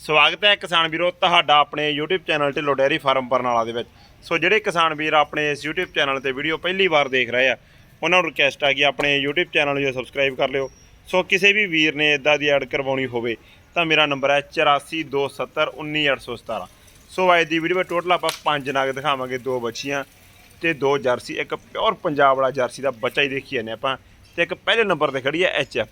ਸਵਾਗਤ ਹੈ ਕਿਸਾਨ ਵੀਰੋ ਤੁਹਾਡਾ ਆਪਣੇ YouTube channel Dhillon dairy farm Barnala ਦੇ ਵਿੱਚ। ਸੋ ਜਿਹੜੇ ਕਿਸਾਨ ਵੀਰ ਆਪਣੇ ਇਸ YouTube ਚੈਨਲ ਤੇ ਵੀਡੀਓ ਪਹਿਲੀ ਵਾਰ ਦੇਖ ਰਹੇ ਆ, ਉਹਨਾਂ ਨੂੰ ਰਿਕਵੈਸਟ ਆ ਕਿ ਆਪਣੇ YouTube ਚੈਨਲ ਨੂੰ ਸਬਸਕ੍ਰਾਈਬ ਕਰ ਲਿਓ। ਸੋ ਕਿਸੇ ਵੀ ਵੀਰ ਨੇ ਇਦਾਂ ਦੀ ਐਡ ਕਰਵਾਉਣੀ ਹੋਵੇ, ਤਾਂ ਮੇਰਾ ਨੰਬਰ ਹੈ 8427191817 ਸੋ ਅੱਜ ਦੀ ਵੀਡੀਓ ਵਿੱਚ ਟੋਟਲ ਆਪਾਂ ਪੰਜ ਨਗ ਦਿਖਾਵਾਂਗੇ, ਦੋ ਬੱਚੀਆਂ ਤੇ ਦੋ ਜਰਸੀ, ਇੱਕ ਪਿਓਰ ਪੰਜਾਬ ਵਾਲਾ ਜਰਸੀ ਦਾ ਬੱਚਾ ਹੀ ਦੇਖੀ ਜਾਂਦੇ ਆਪਾਂ। ਤੇ ਇੱਕ ਪਹਿਲੇ ਨੰਬਰ ਤੇ ਖੜੀ ਹੈ ਐਚਐਫ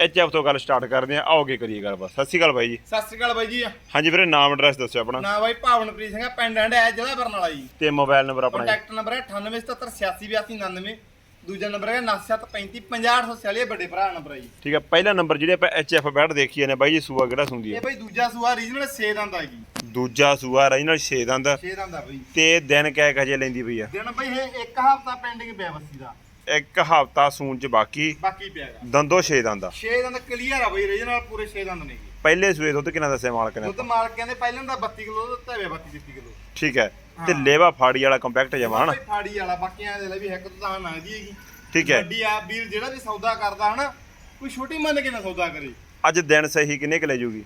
ਐਚਐਫ ਤੋਂ ਗੱਲ ਸਟਾਰਟ ਕਰਦੇ ਹਾਂ। ਆਓਗੇ ਕਰੀਏ ਗੱਲ ਬਸ। ਸਤਿ ਸ਼੍ਰੀ ਅਕਾਲ ਬਾਈ ਜੀ। ਸਤਿ ਸ਼੍ਰੀ ਅਕਾਲ ਬਾਈ ਜੀ। ਹਾਂਜੀ ਵੀਰੇ ਨਾਮ ਐਡਰੈਸ ਦੱਸਿਓ ਆਪਣਾ। ਨਾ ਬਾਈ ਭਾਵਨਪ੍ਰੀਤ ਸਿੰਘ ਆ, ਪਿੰਡ ਐਂਡ ਹੈ ਜ਼ਿਲ੍ਹਾ ਬਰਨਾਲਾ ਜੀ। ਤੇ ਮੋਬਾਈਲ ਨੰਬਰ ਆਪਣਾ ਜੀ। ਕੰਟੈਕਟ ਨੰਬਰ ਹੈ 9877868299 ਦੂਜਾ ਨੰਬਰ ਹੈ 9735 ਵੱਡੇ ਭਰਾ ਨੰਬਰ ਹੈ ਜੀ। ਠੀਕ ਹੈ ਪਹਿਲਾ ਨੰਬਰ ਜਿਹੜੇ ਆਪਾਂ ਐਚਐਫ ਬੈਡ ਦੇਖੀ ਨੇ ਬਾਈ ਜੀ ਸੂਆ ਕਿਹੜਾ ਸੁੰਦੀ ਹੈ ਇਹ ਬਾਈ ਦੂਜਾ ਸੂਆ ਰੀਜਨਲ 6 ਦੰਦ ਆ ਜੀ। ਦੂਜਾ ਸੂਆ ਰੀਜਨਲ 6 ਦੰਦ। 6 ਦੰਦ ਆ ਬਾਈ। ਤੇ ਦਿਨ ਕਹਿ ਕਹੇ ਲੈਂਦੀ ਪਈ ਆ? ਦਿਨ ਬਾਈ ਇਹ ਇੱਕ ਹਫਤਾ ਪੈਂਡਿੰਗ ਪਿਆ ਬੱਸੀ ਦਾ। ਇੱਕ ਹਫਤਾ ਸੂਣ ਚ ਬਾਕੀ ਬਾਕੀ ਪਿਆਗਾ ਦੰਦੋ 6 ਦੰਦ ਆ। 6 ਦੰਦ ਕਲੀਅਰ ਆ ਬਾਈ ਰੀਜਨਲ ਪੂਰੇ 6 ਦੰਦ ਨੇ ਪਹਿਲੇ ਸੂਏ ਦੁੱਧ ਕਿੰਨਾ ਦੱਸਿਆ ਮਾਲਕ ਨੇ? ਦੁੱਧ ਮਾਲਕ ਕਹਿੰਦੇ ਪਹਿਲਾਂ ਦਾ 32 ਕਿਲੋ ਦਿੱਤਾ ਹੋਇਆ 32 33 ਕਿਲੋ। ਠੀਕ ਹੈ। ਤੇ ਲੇਵਾ ਫਾੜੀ ਵਾਲਾ ਕੰਪੈਕਟ ਜਮਾ ਹਨਾ? ਫਾੜੀ ਵਾਲਾ ਬਾਕੀਆਂ ਦੇ ਲਈ ਵੀ ਇੱਕ ਤਾਂ ਮੰਗਦੀ ਹੈਗੀ। ਠੀਕ ਹੈ। ਵੱਡੀ ਆ ਵੀਰ ਜਿਹੜਾ ਵੀ ਸੌਦਾ ਕਰਦਾ ਹਨਾ? ਕੋਈ ਛੋਟੀ ਮੰਨ ਕੇ ਨਾ ਸੌਦਾ ਕਰੇ। ਅੱਜ ਦਿਨ ਸਹੀ ਕਿੰਨੇ ਕੁ ਲੈ ਜੂਗੀ?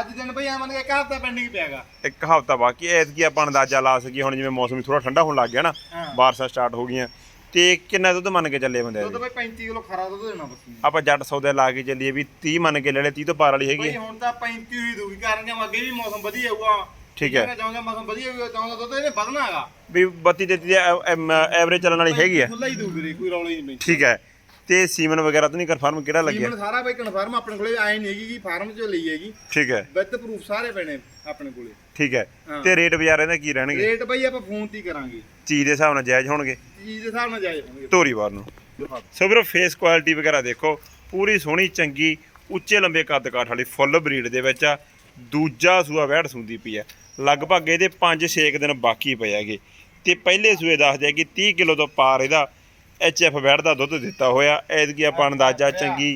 ਅੱਜ ਦਿਨ ਬਈ ਆਮਨ ਕੇ ਇੱਕ ਹਫਤਾ ਪੈਂਡਿੰਗ ਪਿਆਗਾ ਇੱਕ ਹਫਤਾ ਬਾਕੀ ਐਤਕੀ ਆਪਾਂ ਅੰਦਾਜ਼ਾ ਲਾ ਸਕੀਏ ਹੁਣ ਜਿਵੇਂ ਮੌਸਮ ਥੋੜਾ ਠੰਡਾ ਹੋਣ ਲੱਗ ਗਿਆ ਨਾ। ਬਾਰਿਸ਼ਾਂ ਸਟਾਰਟ ਹੋ ਗਈਆਂ। ਤੇ ਕਿੰਨਾ ਦੁੱਧ ਮੰਨ ਕੇ ਚੱਲੇ ਬੰਦੇ ਦੁੱਧ? ਬਈ 35 ਕਿਲੋ ਖਰਾ ਦੁੱਧ ਦੇਣਾ ਬੱਸੀ ਨੂੰ। ਆਪਾਂ ਜੱਟ ਸੌਦੇ ਲਾ ਕੇ ਚੱਲੀਏ ਵੀ 30 ਮੰਨ ਕੇ ਲੈ ਲੈ 30 ਤੋਂ ਪਾਰ ਵਾਲੀ ਹੈਗੀ ਬਈ ਹੈ। ਹੁਣ ਤਾਂ 35 ਹੀ ਦੂਗੀ ਕਾਰਨ ਕਿ ਅੱਗੇ ਵੀ ਮੌਸਮ ਵਧੀਆ ਹੋਊਗਾ। ਠੀਕ ਹੈ। ਚਾਹੁੰਦਾ ਮੌਸਮ ਵਧੀਆ ਹੋਊਗਾ ਚਾਹੁੰਦਾ ਦੁੱਧ ਇਹਨੇ ਵਧਣਾ ਹੈਗਾ। ਵੀ 32 33 ਦੀ ਐਵਰੇਜ ਚੱਲਣ ਵਾਲੀ ਹੈਗੀ ਹੈ ਖੁੱਲਾ ਹੀ ਦੂ ਵੀਰੇ ਕੋਈ ਰੌਲਾ ਹੀ ਨਹੀਂ। ਠੀਕ ਹੈ। ਤੇ ਸੀਮਨ ਵਗੈਰਾ ਤਾਂ ਨਹੀਂ ਕਨਫਰਮ ਕਿਹੜਾ ਲੱਗਿਆ? ਸੀਮਨ ਸਾਰਾ ਬਈ ਕਨਫਰਮ ਆਪਣੇ ਕੋਲੇ ਆਏ ਨਹੀਂ ਹੈਗੀ ਕਿ ਫਾਰਮ ਚੋਂ ਲਈ ਹੈਗੀ। ਠੀਕ ਹੈ। ਵਿਦ ਪ੍ਰੂਫ ਸਾਰੇ ਪੈਣੇ ਆਪਣੇ ਕੋਲੇ। ਠੀਕ ਹੈ। ਹਾਂ। ਤੇ ਰੇਟ ਬਾਜ਼ਾਰ ਇਹਦਾ ਕੀ ਰਹਿਣਗੇ? ਰੇਟ ਬਈ ਆਪਾਂ ਫੋਨ ਤੇ ਹੀ ਕਰਾਂਗੇ। ਚੀਜ਼ ਦੇ ਹਿਸਾਬ ਨਾਲ ਜਾਇਜ਼ ਹੋਣਗੇ। ਚੀਜ਼ ਦੇ ਹਿਸਾਬ ਨਾਲ ਜਾਏ ਹੋਣਗੇ। ਧੋਰੀਵਾਰ ਨੂੰ। ਸੋ ਵੀਰੋ ਫੇਸ ਕੁਆਲਿਟੀ ਵਗੈਰਾ ਦੇਖੋ ਪੂਰੀ ਸੋਹਣੀ ਚੰਗੀ ਉੱਚੇ ਲੰਬੇ ਕੱਦ ਕਾਠ ਵਾਲੀ ਫੁੱਲ ਬਰੀਡ ਦੇ ਵਿੱਚ ਆ। ਦੂਜਾ ਸੂਆ ਵਹਿੜ ਸੁੰਦੀ ਪਈ ਆ। ਲਗਭਗ ਇਹਦੇ 5-6 ਦਿਨ ਬਾਕੀ ਪਏ ਹੈਗੇ। ਤੇ ਪਹਿਲੇ ਸੂਏ ਦੱਸਦੇ ਆ ਕਿ 30 ਕਿਲੋ ਤੋਂ ਪਾਰ ਇਹਦਾ ਐਚਐਫ ਵਹਿੜ ਦਾ ਦੁੱਧ ਦਿੱਤਾ ਹੋਇਆ। ਐਤਕੀ ਆਪਾਂ ਅੰਦਾਜ਼ਾ ਚੰਗੀ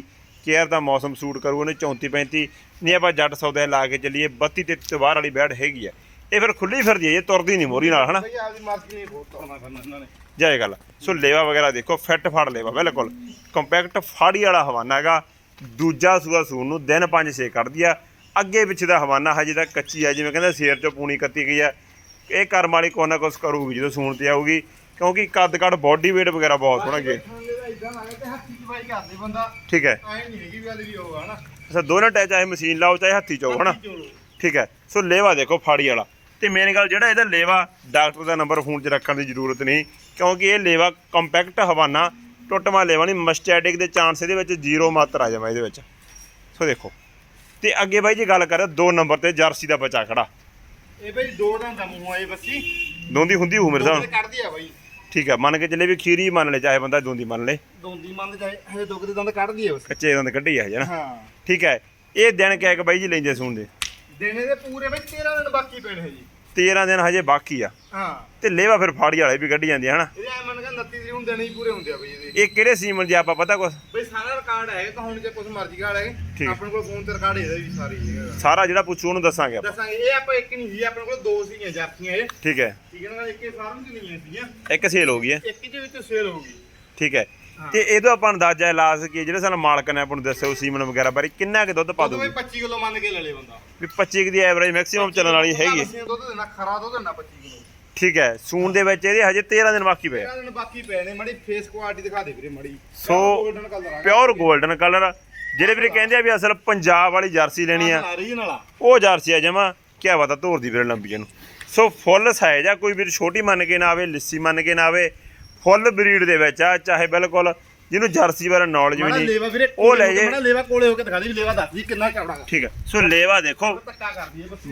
ਕੇਅਰ ਦਾ ਮੌਸਮ ਸੂਟ ਕਰੂ ਉਹਨੇ 34 35 ਨਹੀਂ ਆਪਾਂ ਜੱਟ ਸੌਦੇ ਲਾ ਕੇ ਚੱਲੀਏ 32 ਤੇ ਤੋਂ ਬਾਹਰ ਵਾਲੀ ਵਹਿੜ ਹੈਗੀ ਆ। ਇਹ ਫਿਰ ਖੁੱਲੀ ਫਿਰਦੀ ਹੈ ਇਹ ਤੁਰਦੀ ਨਹੀਂ ਮੋਰੀ ਨਾਲ ਹਨਾ? ਆਪਦੀ ਮਰਜ਼ੀ ਨਹੀਂ ਇਹਨਾਂ ਨੇ। ਜਾਏ ਗੱਲ ਸੋ ਲੇਵਾ ਵਗੈਰਾ ਦੇਖੋ ਫਿੱਟ ਫੜ ਲੇਵਾ ਬਿਲਕੁਲ। ਕੰਪੈਕਟ ਫਾੜੀ ਵਾਲਾ ਹਵਾਨਾ ਹੈਗਾ। ਦੂਜਾ ਸੂਆ ਸੂਣ ਨੂੰ ਦਿਨ 5-6 ਕੱਢਦੀ ਆ। ਅੱਗੇ ਪਿੱਛੇ ਦਾ ਹਵਾਨਾ ਹਜੇ ਤੱਕ ਕੱਚੀ ਆ ਜਿਵੇਂ ਕਹਿੰਦਾ ਸੇਰ ਚੋਂ ਪੂਣੀ ਕੱਤੀ ਗਈ ਆ। ਇਹ ਕਰਮ ਵਾਲੀ ਕੋਈ ਨਾ ਕੁਛ ਕਰੂਗੀ ਜਦੋਂ ਸੂਣ ਤੇ ਆਊਗੀ ਕਿਉਂਕਿ ਕੱਦ ਕੱਦ ਬੋਡੀ weight ਵਗੈਰਾ ਬਹੁਤ ਸੋਹਣਾ ਗੇ ਇਦਾਂ ਲੱਗੇ ਤੇ ਹੱਥੀ ਚਵਾਈ ਕਰਦੇ ਬੰਦਾ। ਠੀਕ ਹੈ। ਐ ਨਹੀਂ ਹੈਗੀ ਵੀ ਆਦੀ ਵੀ ਹੋਗਾ ਹਨਾ ਅੱਛਾ ਦੋਨੋਂ ਟੈ ਚਾਹੇ ਮਸ਼ੀਨ ਲਾਓ ਚਾਹੇ ਹੱਥੀ ਚਾਹੋ ਹਨਾ। ਠੀਕ ਹੈ। ਸੋ ਲੇਵਾ ਦੇਖੋ ਫਾੜੀ ਵਾਲਾ। ਤੇ ਮੇਨ ਗੱਲ ਜਿਹੜਾ ਇਹਦਾ ਲੇਵਾ ਡਾਕਟਰ ਦਾ ਨੰਬਰ ਫੋਨ 'ਚ ਰੱਖਣ ਦੀ ਜ਼ਰੂਰਤ ਨਹੀਂ ਕਿਉਂਕਿ ਇਹ ਲੇਵਾ ਕੰਪੈਕਟ ਹਵਾਨਾ ਟੁੱਟਮਾ ਲੇਵਾ ਨਹੀਂ ਮਸਟੈਟਿਕ ਦੇ ਚਾਂਸ ਇਹਦੇ ਵਿੱਚ ਜ਼ੀਰੋ ਮਾਤਰਾ ਜਮਾ ਇਹਦੇ ਵਿੱਚ। ਸੋ ਦੇਖੋ ਤੇ ਅੱਗੇ ਬਾਈ ਜੀ ਗੱਲ ਕਰਾਂ ਦੋ ਨੰਬਰ ਤੇ ਜਰਸੀ ਦਾ ਬੱਚਾ ਖੜਾ। ਇਹ ਬਈ ਦੋ ਦਾ ਮੂੰਹ ਆਏ ਬੱਸੀ ਦੋਂਦੀ ਹੁੰਦੀ ਹੋਊ ਮੇਰੇ ਦੋ ਹਿਸਾਬ ਤੇ ਕੱਢਦੀ ਆ ਬਈ। ਠੀਕ ਹੈ ਮੰਨ ਕੇ ਚੱਲੇ ਵੀ ਖੀਰੀ ਮੰਨ ਲੈ ਚਾਹੇ ਬੰਦਾ ਦੋਂਦੀ ਮੰਨ ਲੈ। ਦੋਂਦੀ ਮੰਨ ਜਾਏ ਹਜੇ ਦੁੱਖ ਦੇ ਦੰਦ ਕੱਢਦੀ ਆ ਬਸ। ਕੱਚੇ ਦੰਦ ਕੱਢੀ ਆ ਹਜੇ ਨਾ। ਹਾਂ। ਠੀਕ ਹੈ ਇਹ ਦਿਨ ਕਹਿ ਕੇ ਬਾਈ ਜੀ ਲੈਂਦੇ ਸੂਣ ਦੇ। ਦਿਨੇ ਦੇ ਪੂਰੇ ਬਈ 13 ਦਿਨ ਬਾਕੀ ਪੈਣੇ ਹੈ ਜੀ। 13 ਦਿਨ ਹਜੇ ਬਾਕੀ ਆ। ਹਾਂ। ਤੇ ਲੇਵਾ ਫਿਰ ਫਾੜੀ ਵਾਲੇ ਵੀ ਕੱਢੀ ਜਾਂਦੇ ਹਨਾ? ਇਹਦੇ ਐ ਮੰਨ ਕੇ 29 ਤਰੀਕ ਨੂੰ ਦਿਨ ਹੀ ਪੂਰੇ ਹੁੰਦੇ ਆ ਬਈ ਇਹਦੇ। ਇਹ ਕਿਹੜੇ ਸੀਮਨ ਜੀ ਆਪਾਂ ਪਤਾ ਕੁਛ? ਬਈ ਸਾਰਾ ਰਿਕਾਰਡ ਹੈ ਤਾਂ ਹੁਣ ਜੇ ਕੁਝ ਮਰਜ਼ੀ ਠੀਕ। ਹੈਗੇ ਆਪਣੇ ਕੋਲ ਫੋਨ ਤੇ ਰਿਕਾਰਡ ਇਹਦਾ ਵੀ ਸਾਰੀ ਹੈਗਾ ਸਾਰਾ ਜਿਹੜਾ ਪੁੱਛੂ ਉਹਨੂੰ ਦੱਸਾਂਗੇ ਆਪਾਂ। ਦੱਸਾਂਗੇ ਇਹ ਆਪਾਂ ਇੱਕ ਨਹੀਂ ਸੀ ਆਪਣੇ ਕੋਲ ਦੋ ਸੀਗੀਆਂ ਜਾਪੀਆਂ ਇਹ। ਠੀਕ ਹੈ। ਠੀਕ ਹੈ ਨਾ ਇੱਕ ਇਹ ਫਾਰਮ ਚ ਨਹੀਂ ਸੀਗੀਆਂ। ਇੱਕ ਸੇਲ ਹੋ ਗਈ ਹੈ। ਇੱਕ ਦੇ ਵਿੱਚ ਸੇਲ ਹੋ ਗਈ। ਠੀਕ ਹੈ। ਤੇ ਇਹਦਾ ਆਪਾਂ ਅੰਦਾਜ਼ਾ ਲਾ ਸਕੀਏ ਜਿਹੜੇ ਸਾਨੂੰ ਮਾਲਕ ਨੇ ਆਪਾਂ ਨੂੰ ਦੱਸਿਆ ਸੀਮਨ ਵਗੈਰਾ ਬਾਰੇ ਕਿੰਨਾ ਕੁ ਦੁੱਧ ਪਾ ਦੂਗੀ ਬਈ 25 ਕਿਲੋ ਮੰਨ ਕੇ ਲੈ ਲੇ ਬੰਦਾ। ਵੀ 25 ਕੁ ਦੀ ਐਵਰੇਜ ਮੈਕਸਿਮਮ ਚੱਲਣ ਵਾਲੀ ਹੈਗੀ। ਦੁੱਧ ਦੇਣਾ ਖਰਾ ਦੁੱਧ ਦੇਣਾ 25 ਕਿਲੋ। ਠੀਕ ਹੈ ਸੂਣ ਦੇ ਵਿੱਚ ਇਹਦੇ ਹਜੇ 13 ਦਿਨ ਬਾਕੀ ਪਏ ਆ। ਇਹਨਾਂ ਦਿਨ ਬਾਕੀ ਪਏ ਨੇ ਮੜੀ ਫੇਸ ਕੁਆਲਿਟੀ ਦਿਖਾ ਦੇ ਵੀਰੇ ਮੜੀ। ਸੋ ਪਿਓਰ 골ਡਨ ਕਲਰ ਜਿਹੜੇ ਵੀਰੇ ਕਹਿੰਦੇ ਆ ਵੀ ਅਸਲ ਪੰਜਾਬ ਵਾਲੀ ਜਰਸੀ ਲੈਣੀ ਆ ਉਹ ਜਰਸੀ ਆ ਜਮਾ ਕਿਆ ਪਤਾ ਧੋਰ ਦੀ ਵੀਰੇ ਲੰਬੀ ਨੂੰ। ਸੋ ਫੁੱਲ ਸਾਈਜ਼ ਆ ਕੋਈ ਵੀਰ ਛੋਟੀ ਮੰਨ ਕੇ ਨਾ ਆਵੇ ਲਿੱਸੀ ਮੰਨ ਕੇ ਨਾ ਆਵੇ ਫੁੱਲ ਬਰੀਡ ਦੇ ਵਿੱਚ ਆ ਚਾਹੇ ਬਿਲਕੁਲ ਜਿਹਨੂੰ ਜਰਸੀ ਬਾਰੇ ਨੌਲੇਜ ਵੀ ਨਹੀਂ ਲੇਵਾ ਵੀਰੇ ਉਹ ਲੈ ਜੇ। ਲੇਵਾ ਕੋਲੇ ਹੋ ਕੇ ਦਿਖਾ ਦੇ ਵੀ ਲੇਵਾ ਦੱਸ ਵੀ ਕਿੰਨਾ ਚੌੜਾ। ਠੀਕ ਹੈ ਸੋ ਲੇਵਾ ਦੇਖੋ।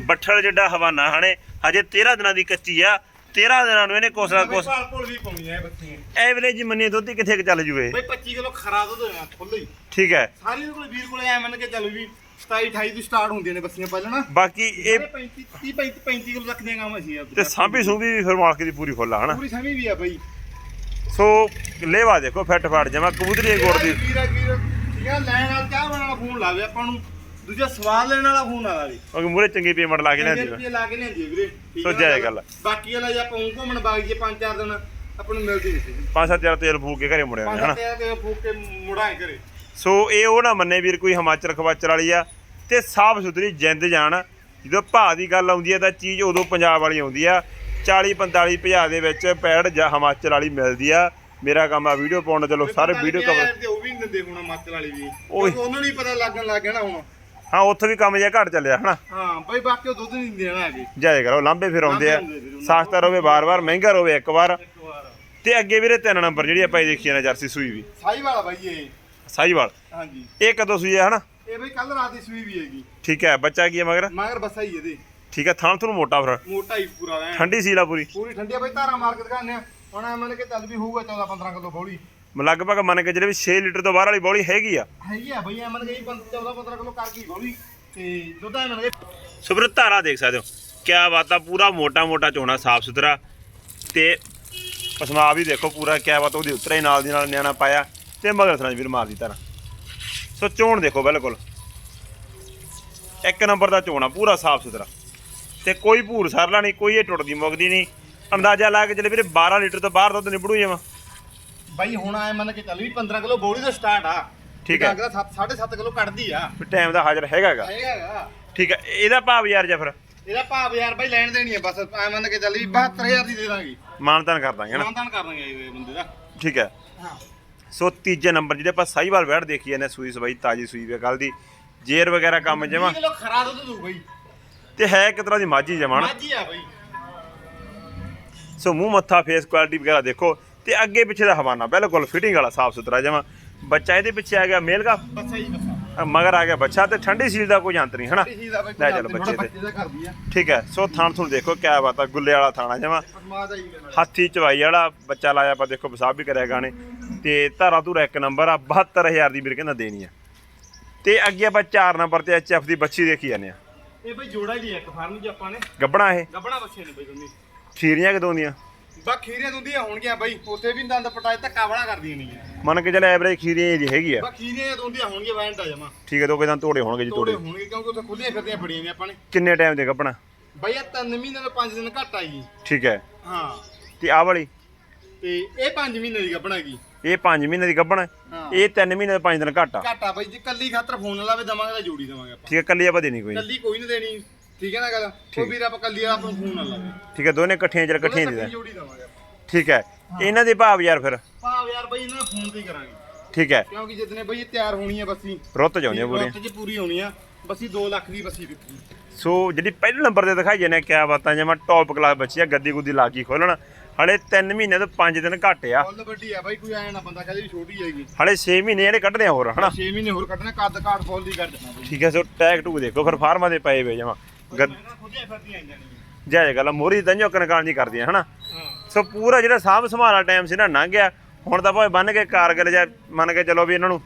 ਬੱਠਲ ਜਿੱਡਾ ਹਵਾਨਾ ਹਣੇ ਹਜੇ 13 ਦਿਨਾਂ ਦੀ ਕੱਚੀ ਆ 13 ਦਿਨਾਂ ਨੂੰ ਇਹਨੇ ਕੁਛ ਨਾ ਬੱਚੀਆਂ। ਐਵਰੇਜ ਮੰਨੇ ਦੁੱਧ ਕਿੱਥੇ ਕੁ ਚੱਲ ਜੂਏ? ਬਈ 25 ਕਿਲੋ ਖਰਾ ਦੁੱਧ ਦੇਣਾ ਫੁੱਲ ਹੀ। ਠੀਕ ਹੈ। ਸਾਰੀ ਦੇ ਕੋਲ ਵੀਰ ਕੋਲੇ ਐ ਮੰਨ ਕੇ ਚੱਲ ਵੀ 27 28 ਤੋਂ ਸਟਾਰਟ ਹੁੰਦੀਆਂ ਨੇ ਬੱਸੀਆਂ ਪਹਿਲਾਂ ਨਾ। ਬਾਕੀ ਇਹ 35 30 35 35 ਕਿਲੋ ਤੱਕ ਦੀਆਂ ਗਾਵਾਂ ਸੀ ਆ ਤੇ ਸਾਂਭੀ ਸੂੰਭੀ ਫਿਰ ਮਾਲਕ ਦੀ ਪੂਰੀ ਫੁੱਲ ਆ ਹਨਾ? ਪੂਰੀ ਸਮੀ ਵੀ ਆ ਬਈ। ਸੋ ਲੇਵਾ ਦੇਖੋ ਫਿੱਟ ਫਾੜ ਜਮਾ ਕਬੂਤਰੀ ਗੋੜ ਦੀ। ਵੀਰ ਆ ਵੀਰ ਠੀਕ ਆ ਲੈਣ ਵਾਲਾ ਚਾਹ ਬਣਾਉਣ ਵਾਲਾ ਫੋਨ ਲਾਵੇ ਆਪਾਂ ਨੂੰ। ਦੂਜਾ ਸਵਾਦ ਲੈਣ ਵਾਲਾ ਫੋਨ ਆ ਲਾਵੇ ਕਿਉਂਕਿ ਮੂਰੇ ਚੰਗੀ ਪੇਮੈਂਟ ਲਾ ਕੇ ਲਿਆਂਦੀ ਵਾ। ਰੁਪਏ ਲਾ ਕੇ ਲਿਆਂਦੀ ਆ ਵੀਰੇ। ਠੀਕ ਸੋ ਆ ਜਾਇਜ਼ ਗੱਲ ਆ। ਬਾਕੀ ਵਾਲਾ ਜੇ ਆਪਾਂ ਊਂ ਘੁੰਮਣ ਬਾਗ ਜੇ ਪੰਜ ਚਾਰ ਦਿਨ ਆਪਾਂ ਨੂੰ ਮਿਲਦੀ ਨਹੀਂ ਸੀ। ਪੰਜ ਸੱਤ ਹਜ਼ਾਰ ਤੇਲ ਫੂਕ ਕੇ ਘਰੇ ਮੁੜਿਆ ਪੰਜ ਹਨਾ? ਹਜ਼ਾਰ ਤੇ ਫੂਕ ਕੇ ਮੁੜਾਏ ਕਰੇ ਸੋ ਇਹ ਉਹ ਨਾ ਮੰਨੇ ਵੀਰ ਕੋਈ ਹਿਮਾਚਲ ਖਵਾਚਲ ਵਾਲੀ ਆ। ਤੇ ਸਾਫ਼ ਸੁਥਰੀ ਜਿੰਦ ਜਾਣ ਜਦੋਂ ਭਾਅ ਦੀ ਗੱਲ ਆਉਂਦੀ ਤਾਂ ਚੀਜ਼ ਉਦੋਂ ਪੰਜਾਬ ਵਾਲੀ ਆਉਂਦੀ ਆ। 40 45 50 ਦੇ ਵਿੱਚ ਪੈੜ ਜਾਂ ਹਿਮਾਚਲ ਵਾਲੀ ਮਿਲਦੀ ਆ। ਮੇਰਾ ਕੰਮ ਆ ਵੀਡੀਓ ਪਾਉਣ ਚਲੋ ਸਾਰੇ ਵੀਡੀਓ ਕਵਰ ਤੇ ਉਹ ਵੀ ਨੀ ਦਿੰਦੇ ਹੁਣ ਹਿਮਾਚਲ ਵਾਲੀ ਵੀ। ਓਏ। ਕਿਉਂਕਿ ਉਹਨਾਂ ਨੂੰ ਹੀ ਪਤਾ ਲੱਗਣ ਲੱਗ ਗਿਆ ਨਾ ਹੁਣ। ਹਾਂ ਉੱਥੇ ਵੀ ਕੰਮ ਜਿਹਾ ਘਟ ਚੱਲਿਆ ਹਨਾ? ਹਾਂ ਬਈ ਬਾਕੀ ਉਹ ਦੁੱਧ ਨਹੀਂ ਦੇਣਾ ਹੈਗੇ। ਜਾਏ ਕਰੋ ਲਾਂਬੇ ਫਿਰ ਆਉਂਦੇ ਆ। ਸਸਤਾ ਰੋਵੇ ਬਾਰ-ਬਾਰ ਮਹਿੰਗਾ ਰੋਵੇ ਇੱਕ ਵਾਰ। ਤੇ ਅੱਗੇ ਵੀਰੇ ਤਿੰਨ ਨੰਬਰ ਜਿਹੜੀ ਆਪਾਂ ਇਹ ਦੇਖੀ ਨਾ ਜਰਸੀ ਸੂਈ ਵੀ। ਸਾਈ ਵਾਲਾ ਬਾਈ ਇਹ। ਸਾਈਵਾਲ ਹਾਂਜੀ। ਇਹ ਕਦੋਂ ਸੂਈ ਹੈ ਹਨਾ? ਇਹ ਬਈ ਕੱਲ ਰਾਤ ਦੀ ਸੂਈ ਵੀ ਹੈਗੀ। ਠੀਕ ਹੈ ਬੱਚਾ ਕੀ ਹੈ ਮਗਰ? ਮਗਰ ਬੱਸਾ ਹੀ ਇਹਦੇ। ਠੀਕ ਹੈ ਥਾਂ ਤੁਹਾਨੂੰ ਮੋਟਾ ਫਿਰ। ਮੋਟਾ ਹੀ ਪੂਰਾ ਐ ਠੰਡੀ ਸੀਲਾ ਪੂਰੀ। ਪੂਰੀ ਠੰਡੀ ਆ ਬਈ ਧਾਰਾ ਮਾਰ ਕੇ ਦਿਖਾਉਂਦੇ ਆ ਹੁਣ ਐ ਮੰਨ ਕੇ ਚੱਲ ਵੀ ਹੋਊਗਾ 14 15 ਕਿਲੋ ਬੌਲੀ। ਲਗਭਗ ਮੰਨ ਕੇ ਜਿਹੜੇ ਵੀ 6 ਲੀਟਰ ਤੋਂ ਬਾਹਰ ਵਾਲੀ ਬੋਲੀ ਹੈਗੀ ਆ। ਹੈਗੀ ਆ ਬਈ ਐ ਮੰਨ ਕੇ 14 15 ਕਿਲੋ ਕਰ ਗਈ ਬੌਲੀ। ਤੇ ਦੁੱਧ ਐ ਮੰਨ ਕੇ ਸੋ ਵੀਰੇ ਧਾਰਾ ਦੇਖ ਸਕਦੇ ਹੋ। ਕਿਆ ਬਾਤ ਆ ਪੂਰਾ ਮੋਟਾ ਮੋਟਾ ਚੋਣਾ ਸਾਫ਼ ਸੁਥਰਾ। ਤੇ ਪਸਮਾ ਵੀ ਦੇਖੋ ਪੂਰਾ ਕਿਆ ਬਾਤ ਉਹਦੀ ਉਤਰਾ ਨਾਲ ਦੀ ਨਾਲ ਨਿਆਣਾ ਪਾਇਆ। ਤੇ ਮਗਰ ਸਰਾਂ ਵੀਰ ਮਾਰਦੀ ਧਾਰਾ। ਸੋ ਚੋਣ ਦੇਖੋ ਬਿਲਕੁਲ। ਇੱਕ ਨੰਬਰ ਦਾ ਚੋਣਾ ਪੂਰਾ ਸਾਫ਼ ਸੁਥਰਾ। ਤੇ ਕੋਈ ਭੂਰ ਸਰਲਾ ਨਹੀਂ ਕੋਈ ਇਹ ਟੁੱਟਦੀ ਮੁੱਕਦੀ ਨਹੀਂ। ਅੰਦਾਜ਼ਾ ਲਾ ਕੇ ਚੱਲੇ ਵੀਰੇ 12 ਲੀਟਰ ਤੋਂ ਬਾਹਰ ਦੁੱਧ ਨਿਬੜੂ ਜਾਵਾਂ ਬਈ ਹੁਣ ਐ ਮੰਨ ਕੇ ਚੱਲ ਵੀ 15 ਕਿਲੋ ਬੌਲੀ ਦਾ ਸਟਾਰਟ ਆ। ਠੀਕ ਹੈ। ਅਗਲਾ 7.5 ਕਿਲੋ ਕੱਢਦੀ ਆ। ਟਾਈਮ ਦਾ ਹਾਜ਼ਰ ਹੈਗਾਗਾ ਹੈਗਾ। ਠੀਕ ਹੈ ਇਹਦਾ ਭਾਵ ਯਾਰ ਜਾਂ ਫਿਰ ਇਹਦਾ ਭਾਵ ਯਾਰ ਬਈ ਲੈਣ ਦੇਣੀ ਆ ਬਸ। ਐ ਮੰਨ ਕੇ ਚੱਲ ਵੀ 72000 ਦੀ ਦੇ ਦਾਂਗੇ। ਮਾਨਤਾਨ ਕਰ ਦਾਂਗੇ ਨਾ? ਮਾਨਦਾਨ ਕਰ ਦਾਂਗੇ ਇਹ ਬੰਦੇ ਦਾ। ਠੀਕ ਹੈ। ਹਾਂ। ਸੋ ਤੀਜੇ ਨੰਬਰ ਜਿਹੜੇ ਆਪਾਂ ਸਾਈਵਾਲ ਬੈਠ ਦੇਖੀ ਜਾਂਦੇ ਸੂਈ ਸਬਾਈ ਤਾਜੀ ਸੂਈ ਵੀ ਕੱਲ ਦੀ ਜੇਰ ਵਗੈਰਾ ਕੰਮ ਜਮਾ। 20 ਕਿਲੋ ਖਰਾ ਦੁੱਧ ਦੂ ਬਈ। ਤੇ ਹੈ ਇੱਕ ਤਰ੍ਹਾਂ ਦੀ ਮਾਝੀ ਜਮਾਨ ਮਾਝੀ ਆ ਬਈ। ਸੋ ਮੂੰਹ ਮੱਥਾ ਫੇਸ ਕੁਆਲਿਟੀ ਵਗੈਰਾ ਦੇਖੋ ਤੇ ਅੱਗੇ ਪਿੱਛੇ ਦਾ ਹਵਾਨਾ ਬਿਲਕੁਲ ਫਿਟਿੰਗ ਵਾਲਾ ਸਾਫ਼ ਸੁਥਰਾ ਜਮਾ। ਬੱਚਾ ਇਹਦੇ ਪਿੱਛੇ ਆ ਗਿਆ ਮੇਲ ਦਾ ਬੱਚਾ ਹੀ ਬੱਚਾ। ਮਗਰ ਆ ਗਿਆ ਬੱਚਾ ਤੇ ਠੰਡੀ ਸੀਲ ਦਾ ਕੋਈ ਅੰਤ ਨਹੀਂ ਹਨਾ? ਲੈ ਚੱਲ ਬੱਚੇ ਤੇ। ਠੀਕ ਹੈ ਸੋ ਥਾਣ ਤੁਹਾਨੂੰ ਦੇਖੋ ਕਿਆ ਬਾਤ ਆ ਗੁੱਲੇ ਵਾਲਾ ਥਾਣਾ ਜਮਾ। ਹਾਥੀ ਚਵਾਈ ਵਾਲਾ ਬੱਚਾ ਲਾਇਆ ਆਪਾਂ ਦੇਖੋ ਵਿਸਾਬ ਵੀ ਕਰਿਆ ਗਾਣੇ। ਤੇ ਧਾਰਾ ਧੂਰਾ ਇੱਕ ਨੰਬਰ ਆ 72000 ਦੀ ਵੀਰ ਕਹਿੰਦਾ ਦੇਣੀ ਆ। ਤੇ ਅੱਗੇ ਆਪਾਂ 4 ਨੰਬਰ ਤੇ ਐਚਐਫ ਦੀ ਬੱਚੀ ਦੇਖੀ ਜਾਂਦੇ ਆ। ਇਹ ਬਈ ਜੋੜਾ ਹੀ ਇੱਕ ਫਾਰਮ ਚ ਆਪਾਂ ਨੇ। ਗੱਬਣਾ ਇਹ? ਗੱਬਣਾ ਬੱਚੇ ਨੇ ਬਈ ਦੋਨੇ। ਖੀਰੀਆਂ ਕਿਦੋਂ ਦੀਆਂ? ਬਾ ਖੀਰੀਆਂ ਦੁੰਦੀਆਂ ਹੋਣਗੀਆਂ ਬਈ। ਉੱਥੇ ਵੀ ਦੰਦ ਪਟਾਏ ਧੱਕਾ ਬੜਾ ਕਰਦੀਆਂ ਨਹੀਂ ਮੰਨ ਕੇ ਚੱਲ ਐਵਰੇਜ ਖੀਰੀਆਂ ਜੀ ਹੈਗੀ ਆ ਬਾ ਖੀਰੀਆਂ ਦੁੰਦੀਆਂ ਹੋਣਗੀਆਂ ਵੈਂਟ ਆ ਜਮਾ। ਠੀਕ ਹੈ ਦੋ ਕਿਦਾਂ ਤੋੜੇ ਹੋਣਗੇ ਜੀ ਤੋੜੇ ਤੋੜੇ। ਹੋਣਗੇ ਕਿਉਂਕਿ ਉੱਥੇ ਖੁੱਲੀਆਂ ਫਿਰਦੀਆਂ ਬੜੀਆਂ ਨੇ ਆਪਾਂ ਨੇ। ਕਿੰਨੇ ਟਾਈਮ ਦੇ ਗੱਬਣਾ? ਬਈ ਇਹ ਤਿੰਨ ਮਹੀਨੇ ਤੋਂ 5 ਦਿਨ ਘੱਟ ਆਈ ਠੀਕ ਹੈ। ਹਾਂ। ਤੇ ਆਹ ਵਾਲੀ? ਤੇ ਇਹ 5 ਮਹੀਨੇ ਦੀ ਗੱਬਣਾ ਹੈਗੀ ਇਹ 5 ਮਹੀਨੇ ਦੀ ਗੱਬਣ ਹਾਂ। ਇਹ 3 ਮਹੀਨੇ ਦੇ 5 ਦਿਨ ਘੱਟ ਆ। ਘੱਟ ਆ ਬਈ ਜੇ ਕੱਲੀ ਖਾਤਰ ਫੋਨ ਲਾਵੇ ਦਵਾਂਗੇ ਤਾਂ ਜੋੜੀ ਦਵਾਂਗੇ ਆਪਾਂ। ਠੀਕ ਹੈ ਕੱਲੀ ਆਪਾਂ ਦੇਣੀ ਕੋਈ ਨਹੀਂ। ਕੱਲੀ ਕੋਈ ਨਹੀਂ ਦੇਣੀ ਠੀਕ ਹੈ ਨਾ ਗੱਲ? ਕੋਈ ਵੀਰ ਆਪਾਂ ਕੱਲੀ ਵਾਲਾ ਆਪਾਂ ਨੂੰ ਫੋਨ ਨਾ ਲਾਵੇ। ਠੀਕ ਹੈ ਦੋਨੇ ਇਕੱਠੀਆਂ ਚਲ ਇਕੱਠੀਆਂ ਦੇ ਕੱਲੀ ਦੇ ਜੋੜੀ ਦਵਾਂਗੇ ਆਪਾਂ। ਠੀਕ ਹੈ ਇਹਨਾਂ ਦੇ ਭਾਵ ਯਾਰ ਫਿਰ। ਭਾਵ ਯਾਰ ਬਈ ਇਹਨਾਂ ਨੂੰ ਫੋਨ ਤੇ ਹੀ ਕਰਾਂਗੇ। ਠੀਕ ਹੈ। ਕਿਉਂਕਿ ਜਿਤਨੇ ਬਈ ਇਹ ਤਿਆਰ ਹੋਣੀ ਹੈ ਬੱਸੀ। ਰੁੱਤ ਜਾਉਂਦੇ ਪੂਰੇ ਵਕਤ 'ਚ ਪੂਰੀ ਹੋਣੀ ਆ ਬੱਸੀ 2 ਲੱਖ ਦੀ ਬੱਸੀ ਵਿਕਦੀ ਸੋ ਜਿਹੜੀ ਪਹਿਲੇ ਨੰਬਰ ਤੇ ਦਿਖਾਈ ਜਾਂਦੇ ਆ ਕਿਆ ਬਾਤਾਂ ਜਮਾ ਟੌਪ ਕਲਾਸ ਬੱਚੀ ਆ ਗੱਦੀ ਗੁੱਦੀ ਲਾ ਕੇ ਖੋਲਣ। ਹਲੇ 3 ਮਹੀਨੇ ਤੋਂ 5 ਦਿਨ ਘੱਟ ਆ। ਫੁੱਲ ਵੱਡੀ ਆ ਬਾਈ ਕੋਈ ਐ ਨਾ ਬੰਦਾ ਕਹਦੇ ਵੀ ਛੋਟੀ ਹੈਗੀ। ਹਲੇ 6 ਮਹੀਨੇ ਇਹਨੇ ਕੱਢਣੇ ਆ ਹੋਰ ਹਨਾ? 6 ਮਹੀਨੇ ਹੋਰ ਕੱਢਣਾ ਕੱਦ ਕਾਠ ਫੁੱਲ ਦੀ ਕੱਢ ਦੇਣਾ। ਠੀਕ ਹੈ ਸੋ ਟੈਗ ਟੂ ਦੇਖੋ ਫਿਰ ਫਾਰਮਾਂ ਦੇ ਪਏ ਵੇ ਜਮਾ। ਨੇ ਜਾਇ ਗੱਲ ਮੋਰੀ ਤੰਜੋ ਕਨਕਾਲ ਨਹੀਂ ਕਰਦੀਆਂ ਹਨਾ? ਸੋ ਪੂਰਾ ਜਿਹੜਾ ਸਾਂਭ ਸੰਭਾਲਾ ਟਾਈਮ ਸੀ ਨਾ ਲੰਘ ਗਿਆ। ਹੁਣ ਤਾਂ ਭਾਵੇਂ ਬੰਨ ਕੇ ਕਾਰਗਲ ਜਾਂ ਮੰਨ ਕੇ ਚਲੋ ਵੀ ਇਹਨਾਂ ਨੂੰ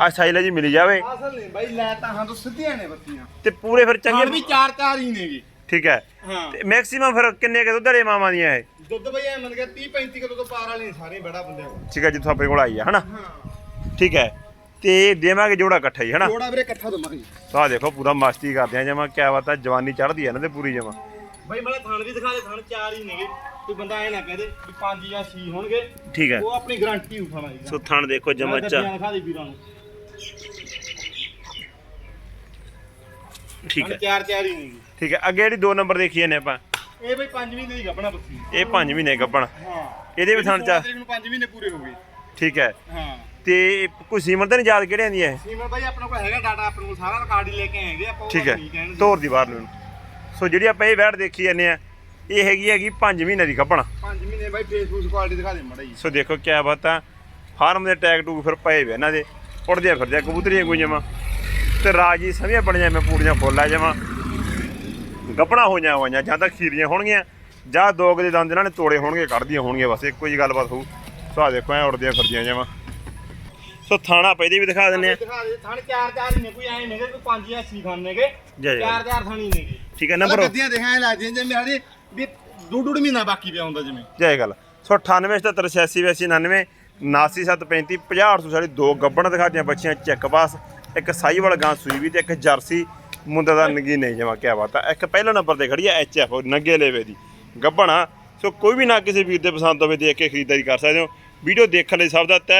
ਆ ਸਾਈਲੇ ਜੀ ਮਿਲੀ ਜਾਵੇ। ਅਸਲ ਨੇ ਬਾਈ ਲੈ ਤਾਂ ਹਾਂ ਤੋਂ ਸਿੱਧੀਆਂ ਨੇ ਬੱਸੀਆਂ ਤੇ ਪੂਰੇ ਫਿਰ ਚੰਗੇ ਚੰਗੇ ਵੀ ਚਾਰ ਚਾਰ ਹੀ ਨੇਗੇ। ਠੀਕ ਹੈ। ਹਾਂ। ਤੇ ਮੈਕਸਿਮਮ ਫਿਰ ਕਿੰਨੇ ਕੇ ਦੁੱਧ ਵਾਲੇ ਮਾਵਾਂ ਦੀਆਂ ਇਹ? ਦੁੱਧ ਬਈ ਐ ਮੰਨ ਗਿਆ 30 35 ਕਿਲੋ ਤੋਂ ਪਾਰ ਵਾਲੇ ਸਾਰੇ ਬੜਾ ਬੰਦਿਆਂ ਕੋਲ। ਠੀਕ ਹੈ ਜਿੱਥੋਂ ਆਪਣੇ ਕੋਲ ਆਈ ਆ ਹਨਾ? ਹਾਂ। ਠੀਕ ਹੈ। ਤੇ ਦੇਵਾਂਗੇ ਜੋੜਾ ਇਕੱਠਾ ਹੀ ਹਨਾ? ਜੋੜਾ ਵੀਰੇ ਇਕੱਠਾ ਦਵਾਂਗੇ। ਆਹ ਦੇਖੋ ਪੂਰਾ ਮਸਤੀ ਕਰਦੇ ਆ ਜਮਾ ਕਿਆ ਬਾਤ ਆ ਜਵਾਨੀ ਚੜ੍ਹਦੀ ਆ ਇਹਨਾਂ ਤੇ ਪੂਰੀ ਜਮਾ। ਬਾਈ ਮਲੇ ਥਾਣ ਵੀ ਦਿਖਾ ਦੇ ਥਾਣ ਚਾਰ ਹੀ ਨੇਗੇ। ਕੋਈ ਬੰਦਾ ਐ ਨਾ ਕਹਦੇ ਵੀ ਪੰਜ ਜਾਂ ਛੇ ਹੋਣਗੇ। ਠੀਕ ਹੈ। ਉਹ ਆਪਣੀ ਗਾਰੰਟੀ ਉਠਾਣਾ ਜੀ ਸੋ ਥਣ ਦੇਖੋ ਜਮਾ ਚਾ ਦਿਖਾ ਦੇ ਵੀਰਾਂ ਨੂੰ। ਠੀਕ ਥਣ ਹੈ। ਚਾਰ ਚਾਰ ਹੀ ਨੇਗੇ। ਠੀਕ ਹੈ ਅੱਗੇ ਜਿਹੜੀ ਦੋ ਨੰਬਰ ਦੇਖੀ ਜਾਂਦੇ ਆਪਾਂ। ਇਹ ਬਈ 5 ਮਹੀਨੇ ਦੀ ਗੱਭਣਾ ਬੱਸੀ ਇਹ 5 ਮਹੀਨੇ ਗੱਬਣ ਹਾਂ। ਇਹਦੇ ਵੀ ਥਣ ਚਾ ਤਰੀਕ ਨੂੰ 5 ਮਹੀਨੇ ਪੂਰੇ ਹੋ ਗਏ। ਠੀਕ ਹੈ। ਹਾਂ। ਤੇ ਕੋਈ ਸੀਮਨ ਤਾਂ ਨਹੀਂ ਯਾਦ ਕਿਹੜਿਆਂ ਦੀ ਹੈ ਸੀਮਾ ਬਾਈ ਆਪਣੇ ਕੋਲ ਹੈਗਾ ਡਾਟਾ ਆਪਣੇ ਕੋਲ ਸਾਰਾ ਰਿਕਾਰਡ ਹੀ ਲੈ ਕੇ ਆਏਗੇ ਆਪਾਂ ਠੀਕ ਹੈ। ਤੋਰ ਦੀ ਬਾਹਰ ਨੂੰ ਸੋ ਜਿਹੜੀ ਆਪਾਂ ਇਹ ਵੈਟ ਦੇਖੀ ਜਾਂਦੇ ਆ ਇਹ ਹੈਗੀ ਹੈਗੀ 5 ਮਹੀਨੇ ਦੀ ਗੱਭਣ। ਪੰਜ ਮਹੀਨੇ ਬਾਈ ਫੇਸਬੁੱਕ ਕੁਆਲਿਟੀ ਦਿਖਾ ਦੇ ਮੜਾ ਜੀ। ਸੋ ਦੇਖੋ ਕਿਆ ਬਾਤ ਆ। ਫਾਰਮ ਦੇ ਟੈਗ ਟੂਗ ਫਿਰ ਪਏ ਵੇ ਇਹਨਾਂ ਦੇ। ਉੜਦੇ ਫਿਰਦੇ ਕਬੂਤਰੀਆਂ ਕੋਈ ਜਮਾ ਤੇ ਰਾਜੀ ਸਮੀਆਂ ਬਣੀਆਂ ਮੈਂ ਪੂਰੀਆਂ ਫੁੱਲ ਆ ਜਮਾ ਗੱਪਣਾ ਹੋਈਆਂ ਹੋਈਆਂ ਜਾਂ ਤਾਂ ਖੀਰੀਆਂ ਹੋਣਗੀਆਂ ਜਾਂ ਦੋਗ ਦੇ ਦੰਦ ਇਹਨਾਂ ਨੇ ਤੋੜੇ ਹੋਣਗੇ ਕੱਢਦੀਆਂ ਹੋਣਗੀਆਂ ਬਸ ਇੱਕੋ ਹੀ ਗੱਲਬਾਤ ਹੋਊ। ਸੋ ਆ ਦੇਖੋ ਐ ਉੜਦੀਆਂ ਫਿਰਦੀਆਂ ਜਮਾ ਸੋ ਥਾਣਾ ਪਹਿਲੇ ਵੀ ਦਿਖਾ ਦਿੰਨੇ ਆ ਦਿਖਾ ਦੇ ਥਣ ਚਾਰ ਚਾਰ ਨੇ ਕੋਈ ਐ ਨੇਗੇ ਕੋਈ ਪੰਜ ਜਾਂ ਛੇ ਖਾਨ ਨੇਗੇ ਜੈ ਜੈ। ਚਾਰ ਚਾਰ ਥਣੀ ਨੇਗੇ। ਠੀਕ ਹੈ ਨੰਬਰ ਗੱਦੀਆਂ ਦੇਖਾਂ ਐ ਲੱਗਦੀਆਂ ਜਿਵੇਂ ਸਾਡੇ ਵੀ ਡੂ ਡੂ ਮਹੀਨਾ ਬਾਕੀ ਪਿਆ ਹੁੰਦਾ ਜਿਵੇਂ। ਜੈ ਗੱਲ। ਸੋ 98 77 86 82 99 99735 50800 ਸਾਡੀ ਦੋ ਗੱਬਣ ਦਿਖਾਤੀਆਂ ਬੱਚੀਆਂ ਚੈੱਕ ਪਾਸ ਇੱਕ ਸਾਈਵਾਲ ਗਾਂ ਸੂਈ ਵੀ ਤੇ ਇੱਕ ਜਰਸੀ। ਮੁੰਡਾ ਦਾ ਨਗੀ ਨਹੀਂ ਜਮਾ, ਕਿਆ ਬਾਤ ਆ। ਇੱਕ ਪਹਿਲਾ ਨੰਬਰ ਤੇ ਖੜੀ ਆ ਐਚਐਫ ਨੰਗੇ ਲੇਵੇ ਦੀ। ਗੱਬਣਾ ਸੋ ਕੋਈ ਵੀ ਨਾ ਕਿਸੇ ਵੀਰ ਦੇ ਪਸੰਦ ਹੋਵੇ, ਦੇਖ ਕੇ ਖਰੀਦਦਾਰੀ ਕਰ ਸਕਦੇ ਹੋ। ਵੀਡੀਓ ਦੇਖਣ ਲਈ ਸਭ ਦਾ ਤਹਿ